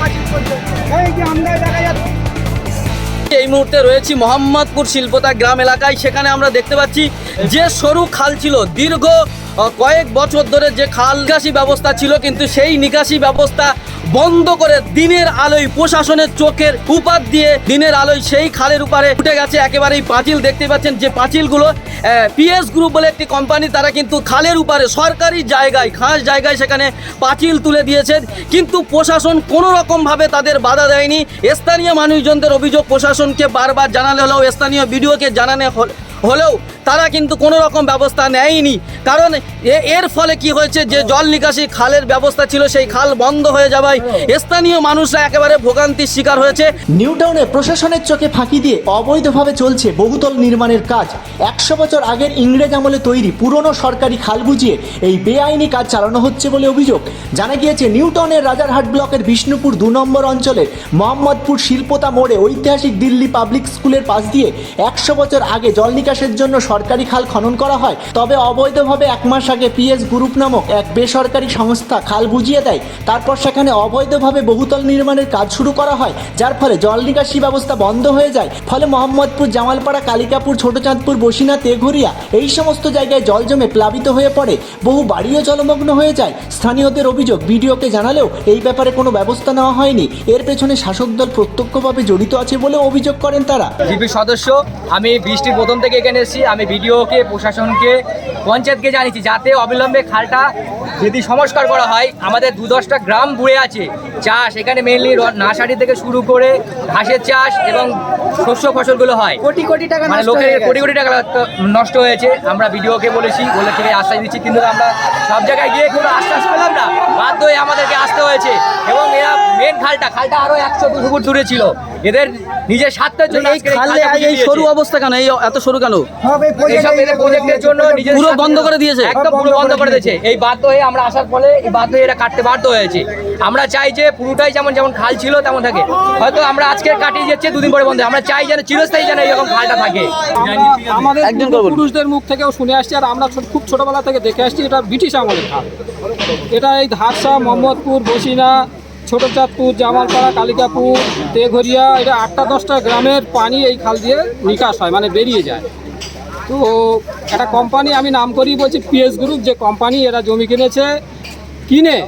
পর্যন্ত এই এই মুহূর্তে রয়েছি মোহাম্মদপুর শিল্পতা গ্রাম এলাকায়। সেখানে আমরা দেখতে পাচ্ছি যে সরু খাল ছিল। দীর্ঘ কয়েক বছর ধরে যে খাল নিকাশি ব্যবস্থা ছিল, কিন্তু সেই নিকাশি ব্যবস্থা বন্ধ করে দিনের আলোয় প্রশাসনের চোখের উপাত দিয়ে দিনের আলোয় সেই খালের উপরে উঠে গেছে, একেবারেই পাঁচিল। দেখতে পাচ্ছেন যে পাঁচিলগুলো পিএস গ্রুপ বলে একটি কোম্পানি তারা কিন্তু খালের উপরে, সরকারি জায়গায়, খাস জায়গায় সেখানে পাঁচিল তুলে দিয়েছেন। কিন্তু প্রশাসন কোনো রকমভাবে তাদের বাধা দেয়নি। স্থানীয় মানুষজনদের অভিযোগ প্রশাসনকে বারবার জানালে হলেও, স্থানীয় বিডিওকে জানানো হলেও তারা কিন্তু কোনো রকম ব্যবস্থা নেয়নি। কারণ এর ফলে কি হয়েছে যে জল নিকাশি খালের ব্যবস্থা ছিল, সেই খাল বন্ধ হয়ে যাওয়ায় স্থানীয় মানুষরা একেবারে ভোগান্তির শিকার হয়েছে। নিউটাউনে প্রশাসনের চোখে ফাঁকি দিয়ে অবৈধভাবে চলছে বহুতল নির্মাণের কাজ। একশো বছর আগের ইংরেজ আমলে তৈরি পুরনো সরকারি খাল বুঝিয়ে এই বেআইনি কাজ চালানো হচ্ছে বলে অভিযোগ। জানা গিয়েছে নিউটাউনের রাজারহাট ব্লকের বিষ্ণুপুর দু নম্বর অঞ্চলের মোহাম্মদপুর শিল্পতা মোড়ে ঐতিহাসিক দিল্লি পাবলিক স্কুলের পাশ দিয়ে একশো বছর আগে জল নিকাশের জন্য সরকারি খাল খনন করা হয়, তবে অবৈধভাবে এক মাস আগে পিএস গ্রুপ নামক এক বেসরকারি সংস্থা খাল বুঝিয়ে দেয়। তারপর সেখানে অবৈধভাবে বহুতল নির্মাণের কাজ শুরু করা হয়, যার ফলে জল নিকাশি ব্যবস্থা বন্ধ হয়ে যায়। ফলে মোহাম্মদপুর, জামালপাড়া, কালিকাপুর ছোটচাঁদপুর বসিনা তেঘরিয়া এই সমস্ত জায়গায় জল জমে প্লাবিত হয়ে পড়ে। বহু বাড়িও জলমগ্ন হয়ে যায়। স্থানীয়দের অভিযোগ, বিডিওকে জানালেও এই ব্যাপারে কোনো ব্যবস্থা নেওয়া হয়নি। এর পেছনে শাসক দল প্রত্যক্ষভাবে জড়িত আছে বলে অভিযোগ করেন তারা। জিপি সদস্য, আমি বৃষ্টির প্রথম থেকে এখানে এসেছি। আমি বিডিওকে প্রশাসনকে পঞ্চায়েতকে জানিয়েছি যাতে অবিলম্বে খালটা যদি সংস্কার করা হয় আমাদের দু দশটা গ্রাম বুড়ে আছে। চাষ এখানে মেনলি নার্সারি থেকে শুরু করে ঘাসের চাষ এবং শস্য ফসলগুলো হয়। কোটি কোটি টাকা মানে লোকের কোটি কোটি টাকা নষ্ট হয়েছে। আমরা বিডিওকে বলেছি বলে থেকে আশ্বাস দিচ্ছি কিন্তু আমরা সব জায়গায় গিয়ে কোনো আশ্বাস পেলাম না। বাধ্য হয়ে আমাদেরকে আসতে হয়েছে। এবং এরা মেন খালটা খালটা আরও একশো দুশো ফুট দূরে ছিল। এদের নিজের স্বার্থের জন্য এই খালে এই সরু অবস্থা কেন? এই এত সরু কেন? সব এইসব এদের প্রজেক্টের জন্য নিজেদের পুরো বন্ধ করে দিয়েছে? একদম পুরো বন্ধ করে দিয়েছে। এই বাধ্য হয়ে আমরা আসার ফলে এই বাধ্য হয়ে এরা কাটতে বাধ্য হয়েছে। আমরা চাই যে পুরোটাই যেমন যেমন খাল ছিল তেমন থাকে। হয়তো আমরা আজকে কাটিয়ে যাচ্ছে দুদিন পরে বন্ধ। আমরা চাই যেন চিরস্থায়ী যেন এরকম খালটা থাকে। আমাদের একজন পুরুষদের মুখ থেকেও শুনে আসছি আর আমরা খুব ছোটবেলা থেকে দেখে আসছি এটা ব্রিটিশ আমলের খাল। এটা এই ধারসা মোহাম্মদপুর বসিনা ছোটচাঁদপুর জামালপাড়া, কালিকাপুর, তেঘরিয়া, এটা আটটা দশটা গ্রামের পানি এই খাল দিয়ে নিকাশ হয় মানে বেরিয়ে যায়। তো একটা কোম্পানি আমি নাম করি বলছি পিএস গ্রুপ যে কোম্পানি এরা জমি কিনেছে, কিনে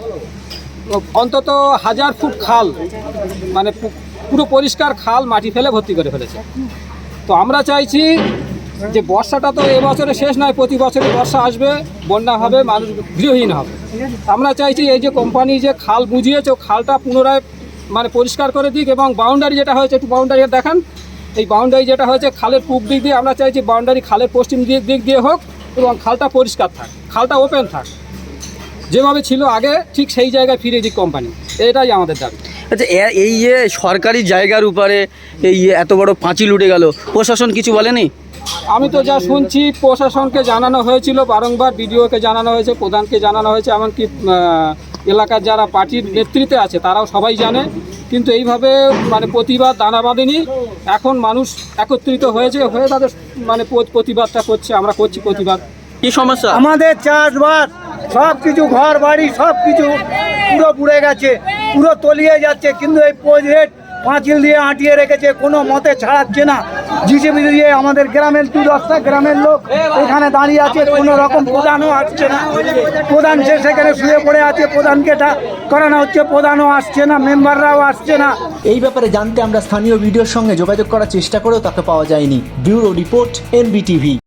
অন্তত হাজার ফুট খাল মানে পুরো পরিষ্কার খাল মাটি ফেলে ভর্তি করে ফেলেছে। তো আমরা চাইছি যে বর্ষাটা তো এবছরে শেষ নয়, প্রতি বছরই বর্ষা আসবে, বন্যা হবে, মানুষ গৃহহীন হবে। আমরা চাইছি এই যে কোম্পানি যে খাল বুঝিয়েছে খালটা পুনরায় মানে পরিষ্কার করে দিক এবং বাউন্ডারি যেটা হয়েছে, একটু বাউন্ডারি দেখান। এই বাউন্ডারি যেটা হয়েছে খালের পূব দিক দিয়ে, আমরা চাইছি বাউন্ডারি খালের পশ্চিম দিক দিক দিয়ে হোক এবং খালটা পরিষ্কার থাক, খালটা ওপেন থাক। যেভাবে ছিল আগে, ঠিক সেই জায়গায় ফিরে দিক কোম্পানি এটাই আমাদের দাবি। আচ্ছা এই যে সরকারি জায়গার উপরে এই এত বড় পাঁচিল উঠে গেল, প্রশাসন কিছু বলেনি? আমি তো যা শুনছি প্রশাসনকে জানানো হয়েছিল বারংবার বিডিওকে জানানো হয়েছে প্রধানকে জানানো হয়েছে এমনকি এলাকার যারা পার্টির নেতৃত্বে আছে তারাও সবাই জানে। কিন্তু এইভাবে মানে প্রতিবাদ দানা বাঁধেনি। এখন মানুষ একত্রিত হয়েছে হয়ে তাদের মানে প্রতিবাদটা করছে আমরা করছি প্রতিবাদ। কি সমস্যা? আমাদের চাষবাস সব কিছু ঘর বাড়ি সব কিছু পুরো পুড়ে গেছে পুরো তলিয়ে যাচ্ছে কিন্তু এই প্রজেক্ট পাঁচিল দিয়ে আঁটিয়ে রেখেছে, কোনো মতে ছাড়াচ্ছে না। জিসিবি দিয়ে আমাদের গ্রামের দু দশটা গ্রামের লোক এখানে দাঁড়িয়ে আছে, কোনো রকম প্রধানও আসছে না। প্রধান সে সেখানে শুয়ে পড়ে আছে, প্রধানকে করানো হচ্ছে, প্রধানও আসছে না, মেম্বাররাও আসছে না। এই ব্যাপারে জানতে আমরা স্থানীয় ভিডিওর সঙ্গে যোগাযোগ করার চেষ্টা করেও তাকে পাওয়া যায়নি। Bureau report, NBTV.